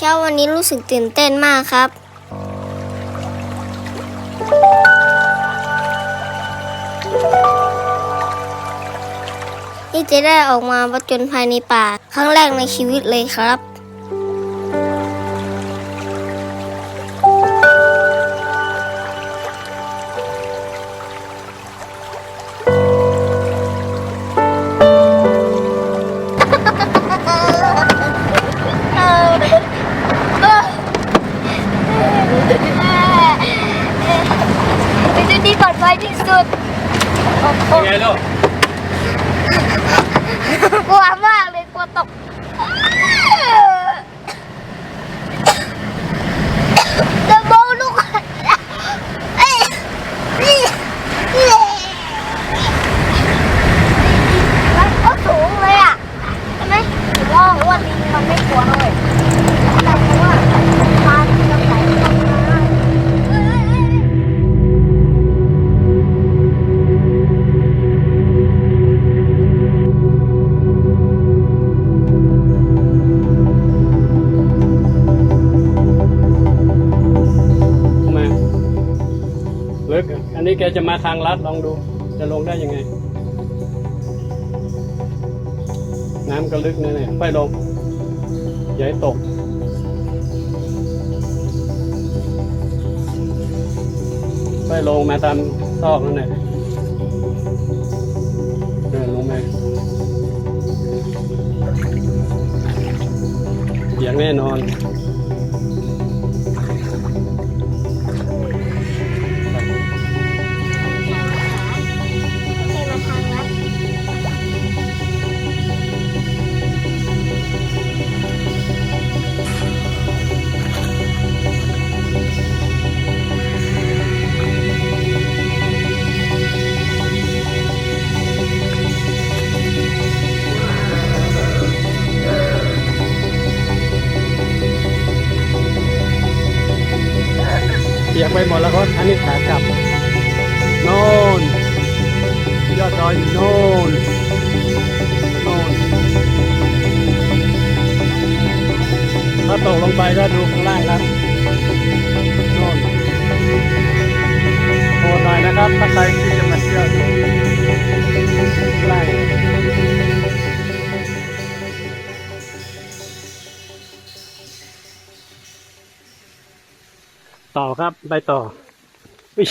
เช้าวันนี้รู้สึกตื่นเต้นมากครับนี่จะได้ออกมาประจนภายในป่า ครั้งแรกในชีวิตเลยครับ อะอันนี้แกจะมาทางลัดลองดู จะลงได้ยังไง น้ำก็ลึกแน่ๆไปลงอย่าให้ตกไปลงมาตามซอกนั่นแหละเดินลงมาอย่างแน่นอน ยกไปหมดแล้วก็อันนี้ขากลับโน่นยอดดอยอยู่โน่นโน่นถ้าตกลงไปก็ดูข้างล่างครับ ต่อครับ ไปต่ออิ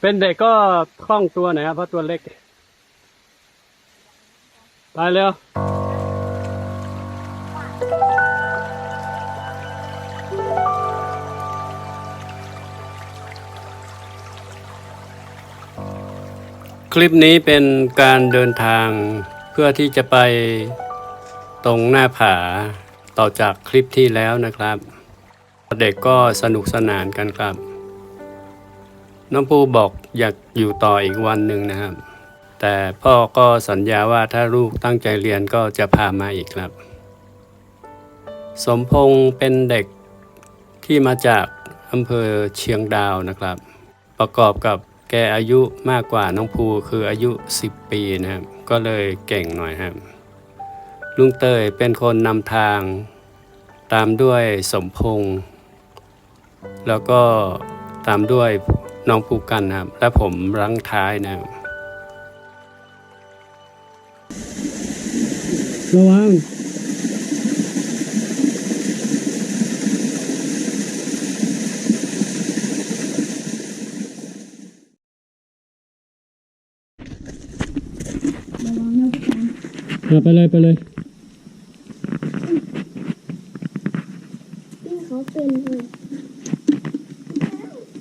เป็นเด็กก็คล่องตัวหน่อยครับเพราะตัวเล็ก ไปเร็วคลิปนี้เป็นการเดินทาง เพื่อที่จะไปตรงหน้าผาต่อจากคลิปที่แล้วนะครับ เด็กก็สนุกสนานกันครับ น้องปูบอกอยากอยู่ต่ออีกวันหนึ่งนะครับ แต่พ่อก็สัญญาว่าถ้าลูกตั้งใจเรียนก็จะพามาอีกครับ สมพงษ์เป็นเด็กที่มาจากอำเภอเชียงดาวนะครับ ประกอบกับแกอายุมากกว่าน้องภูคืออายุ 10 ปีนะครับ ก็เลยเก่งหน่อยครับลุงเตยเป็นคนนำทาง ตามด้วยสมพงษ์แล้วก็ตามด้วยน้องภูกันครับ และผมรั้งท้ายนะครับระวัง ไปเลยไปเลยที่เขาเป็นเลย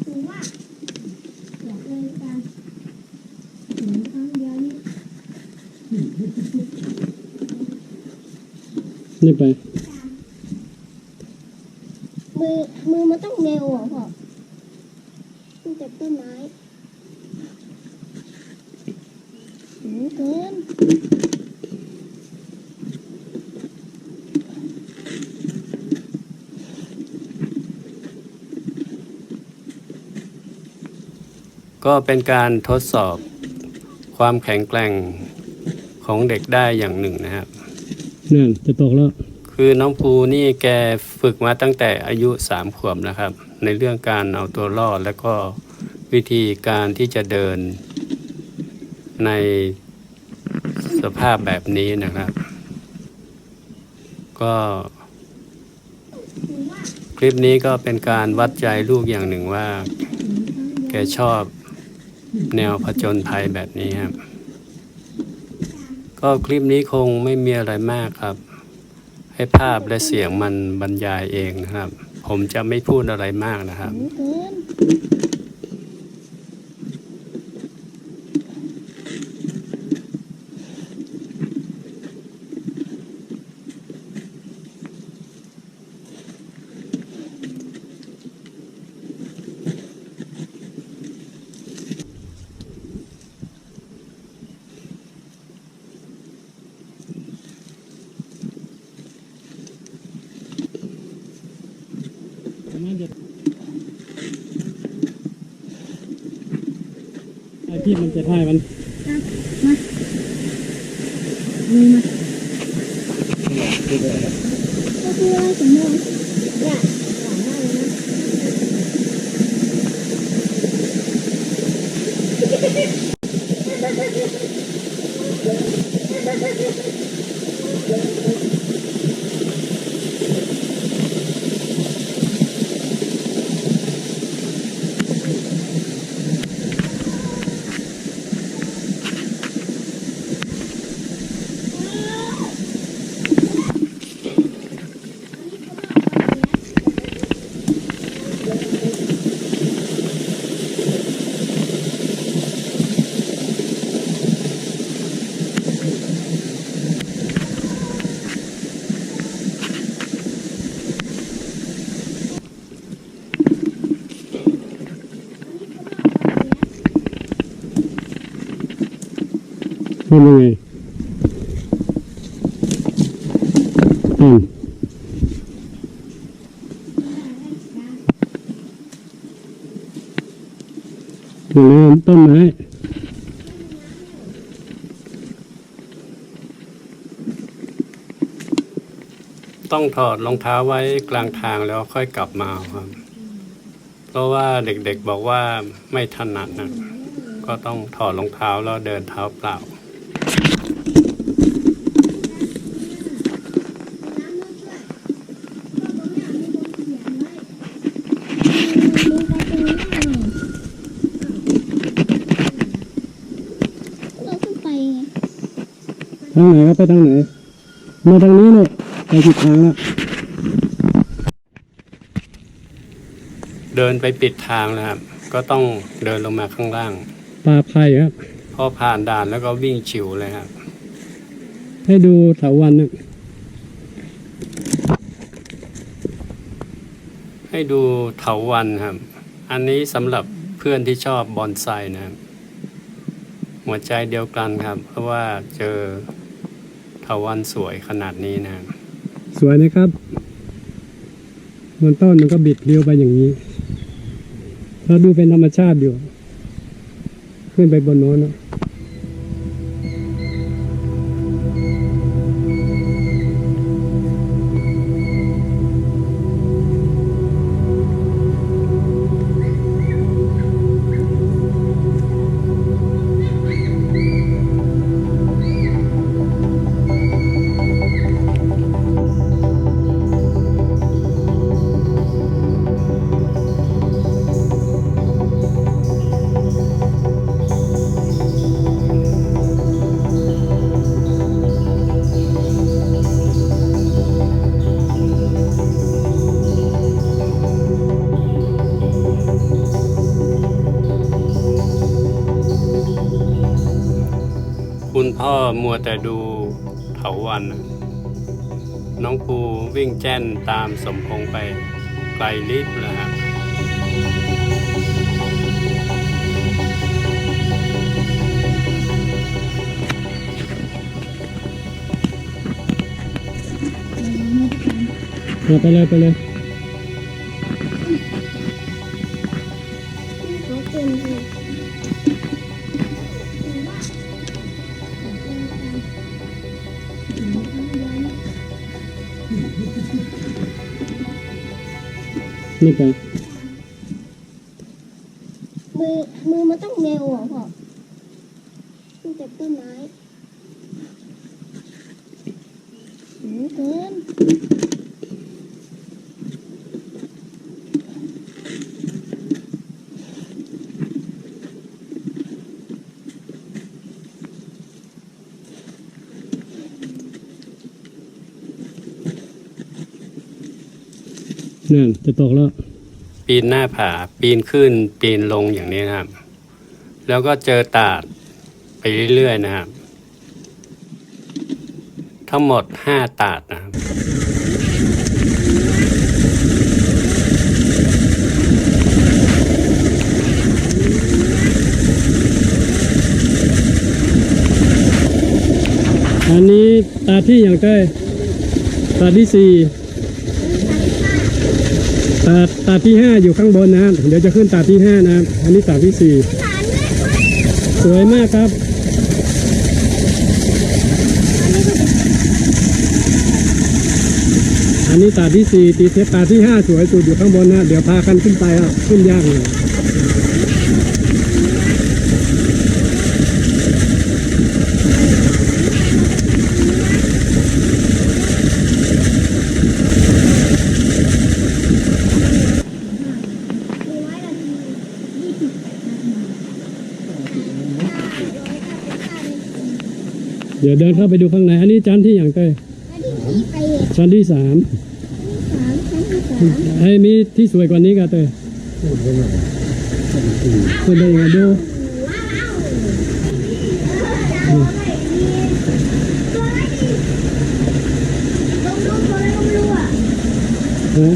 หนูว่าอยากเลยกันหนูครั้งเดียวนี่นี่ไป มือมือมันต้องเร็วอะพ่อตั้งแต่ต้นไม้หืมเกิน ก็เป็นการทดสอบความแข็งแกร่งของเด็กได้อย่างหนึ่งนะครับนั่นจะตกแล้ว คือน้องภูนี่แกฝึกมาตั้งแต่อายุสามขวบนะครับ ในเรื่องการเอาตัวรอดแล้วก็วิธีการที่จะเดินในสภาพแบบนี้นะครับ ก็คลิปนี้ก็เป็นการวัดใจลูกอย่างหนึ่งว่า แกชอบ แนวผจญภัยแบบนี้ครับ ก็คลิปนี้คงไม่มีอะไรมากครับ ให้ภาพและเสียงมันบรรยายเองนะครับ ผมจะไม่พูดอะไรมากนะครับ ไอพี่มันจะท่ายมันเป็นยังไงอืมอยู่ในต้นไม้ต้องถอดรองเท้าไว้กลางทางแล้วค่อยกลับมาครับ เพราะว่าเด็กๆบอกว่าไม่ถนัดนะก็ต้องถอดรองเท้าแล้วเดินเท้าเปล่าขึ้นไปไง ทางไหนครับไปทางไหน มาทางนี้เลยไปผิดทางแล้วเดินไปปิดทางแล้วครับ ก็ต้องเดินลงมาข้างล่าง ปลาไผ่ครับพอผ่านด่านแล้วก็วิ่งฉิวเลยครับ ให้ดูเถาวันนะให้ดูเถาวันครับ อันนี้สำหรับเพื่อนที่ชอบบอนไซนะครับหัวใจเดียวกันครับ เพราะว่าเจอ เถาวันสวยขนาดนี้นะครับสวยนะครับมันต้นมันก็บิดเลี้ยวไปอย่างนี้เราดูเป็นธรรมชาติอยู่ ขึ้นไปบนโน้นนะ แต่ดูเถาวันน้องปูวิ่งแจ้นตามสมพงไปไกลลิบเลยครับเอาไปเลยไปเลย นี่ไป มือมือมันต้องเร็วอะพ่อตั้งแต่ต้นไม้หืมเกิน นั่นจะตกแล้ว ปีนหน้าผา ปีนขึ้น ปีนลงอย่างนี้นะครับ แล้วก็เจอตาดไปเรื่อยๆนะครับ ทั้งหมดห้าตาดนะครับอันนี้ตาที่อย่างใกล้ตาที่สี่ ตาตาที่ห้าอยู่ข้างบนนะเดี๋ยวจะขึ้นตาที่ห้านะอันนี้ตาที่สี่สวยมากครับอันนี้ตาที่สี่ตีเทปตาที่ห้าสวยสุดอยู่ข้างบนนะเดี๋ยวพากันขึ้นไปอะขึ้นยากเลย เดี๋ยวเดินเข้าไปดูข้างใน อันนี้ชั้นที่อย่างใกล้ที่ไปชั้นที่สามสามชั้นที่สามให้มีที่สวยกว่านี้กันเต้ขึ้นได้ยังไงดูฮะ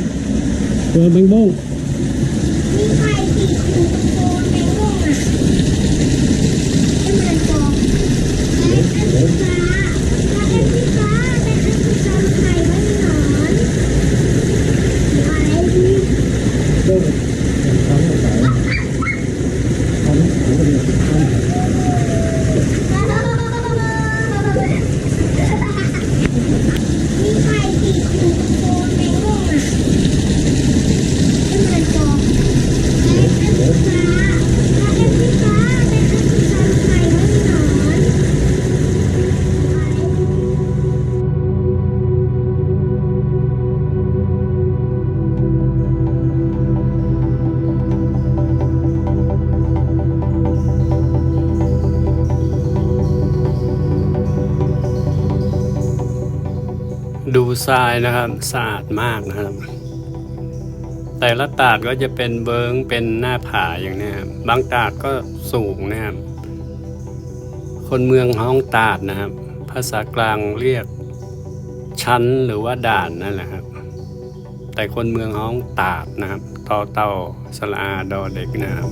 ตัวแบงบ้ง มีไข่ติดอยู่ตรงโคนในร่องอะไม่เหมือนฟองและ อัน ทรายนะครับสะอาดมากนะครับ แต่ละตาดก็จะเป็นเบิงเป็นหน้าผาอย่างนี้ครับบางตาดก็สูงนะครับ คนเมืองห้องตาดนะครับ ภาษากลางเรียกชั้นหรือว่าด่านนั่นแหละครับ แต่คนเมืองห้องตาดนะครับตอเต่าสลาดอเด็กนะครับ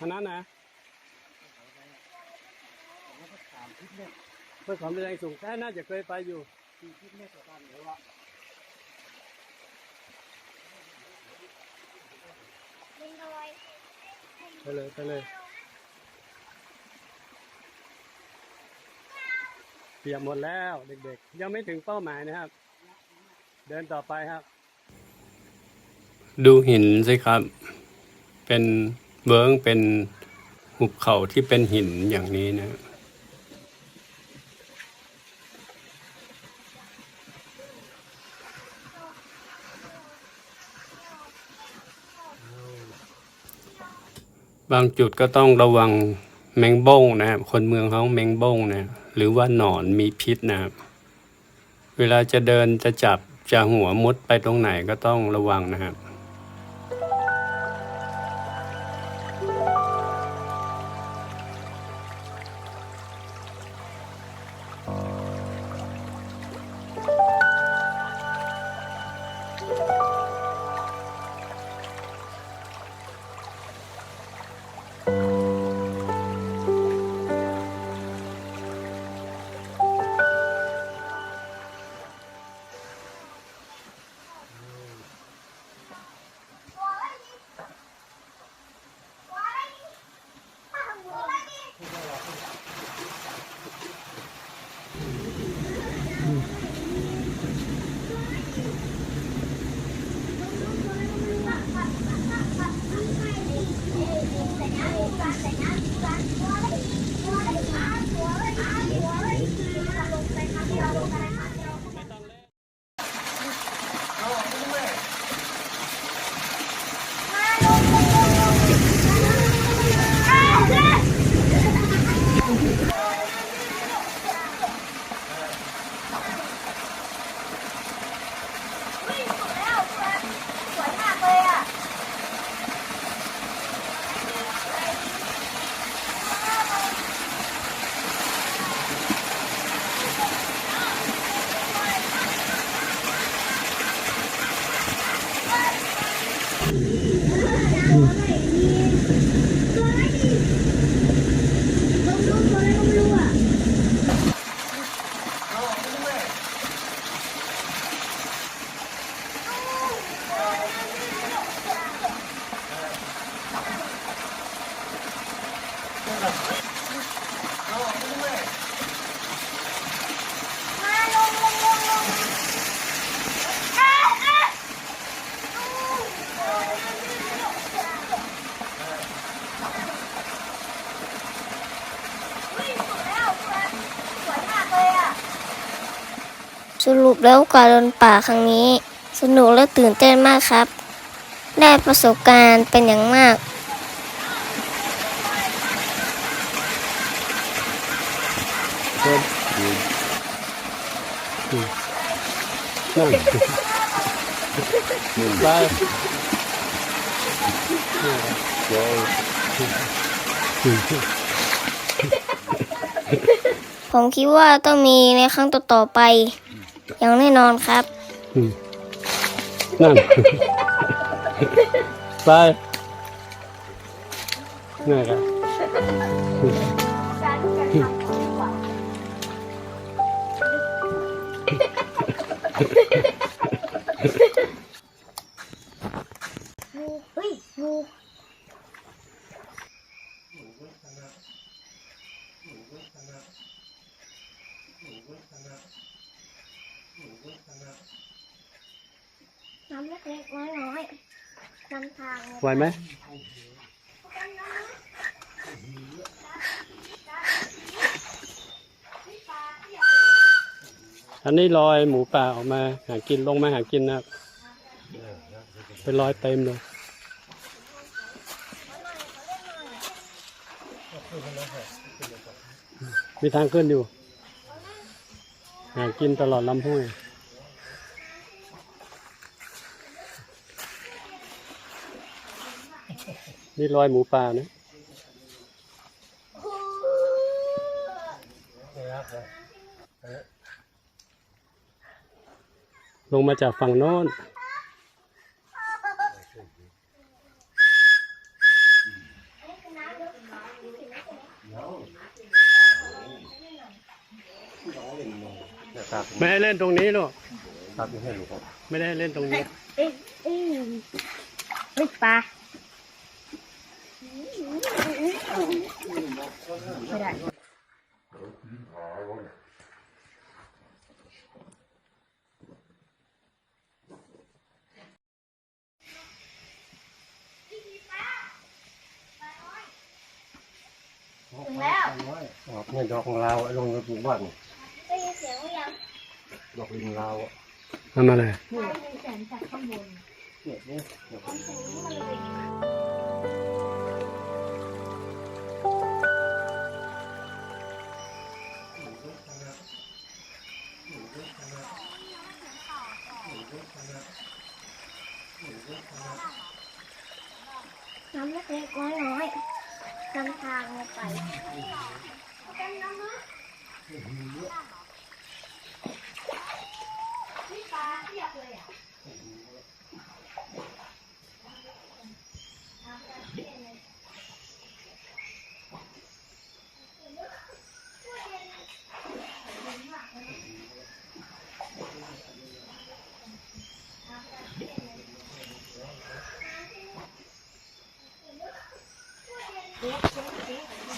คณะนะเพื่อความแรงสูงแค่น่าจะเคยไปอยู่ไปเลยไปเลยเปียกหมดแล้วเด็กๆ ยังไม่ถึงเป้าหมายนะครับ เดินต่อไปครับ ดูหินสิครับ เป็น เบิ้งเป็นหุบเขาที่เป็นหินอย่างนี้นะบางจุดก็ต้องระวังแมงบ้งนะครับคนเมืองเขาแมงบ้งนะหรือว่าหนอนมีพิษนะครับเวลาจะเดินจะจับจะหัวมุดไปตรงไหนก็ต้องระวังนะครับ สรุปแล้วการเดินป่าครั้งนี้ สนุกและตื่นเต้นมากครับ ได้ประสบการณ์เป็นอย่างมากผมคิดว่าต้องมีในครั้งต่อๆไป อย่างแน่นอนครับ นั่น ไปนี่ครับ ไหวไหมอันนี้ลอยหมูป่าออกมาหากินลงมาหากินนะเป็นรอยเต็มเลยมีทางขึ้นอยู่ หากินตลอดลำห้วย นี่รอยหมูป่านะลงมาจากฝั่งโน้นไม่ให้เล่นตรงนี้หรอกไม่ได้ให้เล่นตรงนี้เอ้ยเอ้ยเฮ้ยปลา ไม่ได้ถึงแล้วนี่ดอกของเราลงในหมู่บ้านได้ยินเสียงหรือยังดอกลิงเราทำอะไรได้ยินเสียงจากข้างบน น้ำเล็กๆน้อยๆนำทางเราไปเป็นน้ำนะนี่ปลาเทียบเลยอะ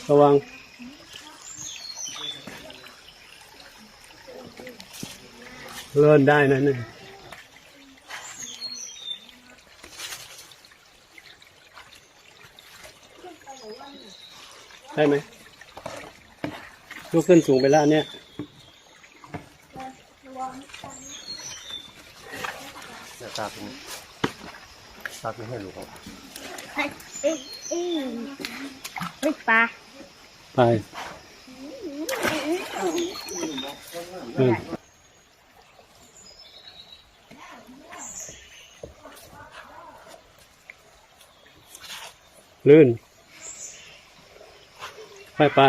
ระวังเลื่อนได้นะเนี่ยได้ไหมลูกขึ้นสูงไปแล้วเนี่ยจะตาเป็นตาเป็นให้ลูกเอ้ยเอ้ยเอ้ยเฮ้ยปลาไปลื่น ไปไป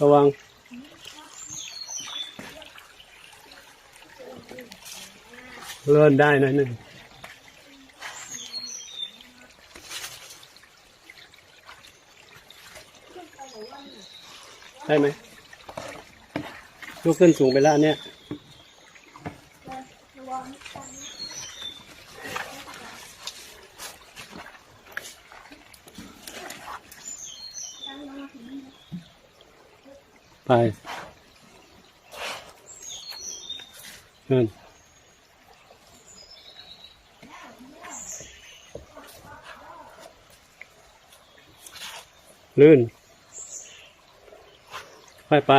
ระวัง เลื่อนได้นะหนึ่งได้ไหมลูกขึ้นสูงไปแล้วเนี่ย ไปนั่นลื่น ไปไป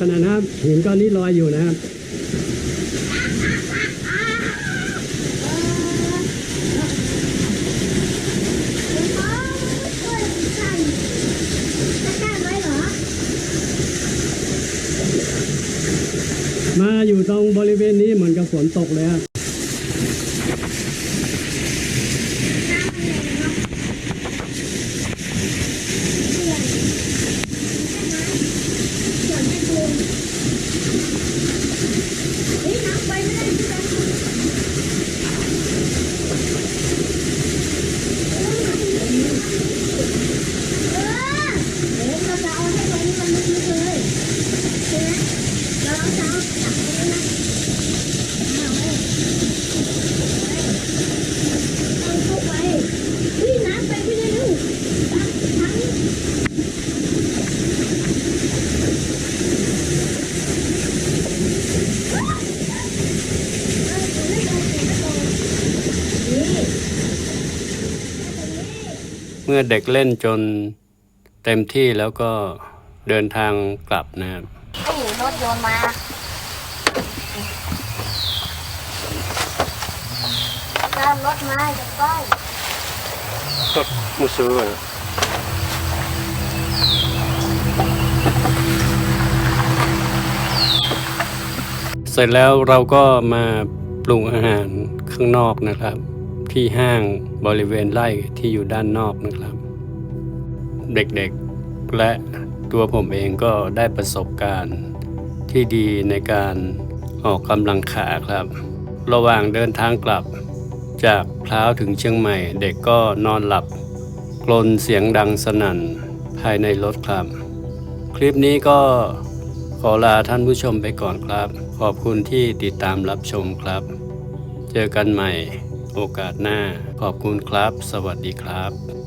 ขนาดนะครับหินก้อนนี้ลอยอยู่นะครับมาอยู่ตรงบริเวณนี้เหมือนกับฝนตกเลยครับ เมื่อเด็กเล่นจนเต็มที่แล้วก็ เดินทางกลับนะครับนี่รถโยนมาตามรถมาจะก้อยก็มุซูอะเสร็จแล้วเราก็มาปรุงอาหารข้างนอกนะครับ ที่ห้างบริเวณไร่ที่อยู่ด้านนอกนะครับ เด็กๆและ ตัวผมเองก็ได้ประสบการณ์ที่ดีในการออกกำลังขาครับ ระหว่างเดินทางกลับ จากพร้าวถึงเชียงใหม่ เด็กก็นอนหลับกลนเสียงดังสนั่นภายในรถครับ คลิปนี้ก็ขอลาท่านผู้ชมไปก่อนครับ ขอบคุณที่ติดตามรับชมครับ เจอกันใหม่โอกาสหน้า ขอบคุณครับ สวัสดีครับ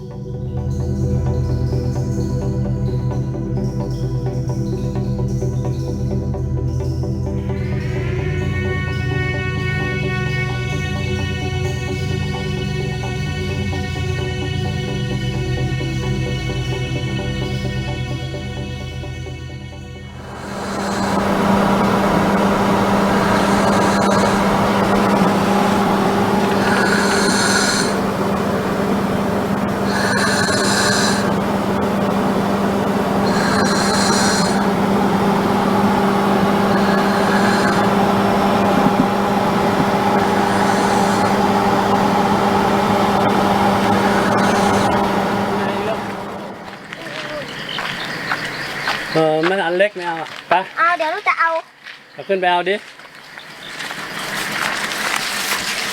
ขึ้นไปเอาดิ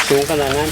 สูงขนาดนั้น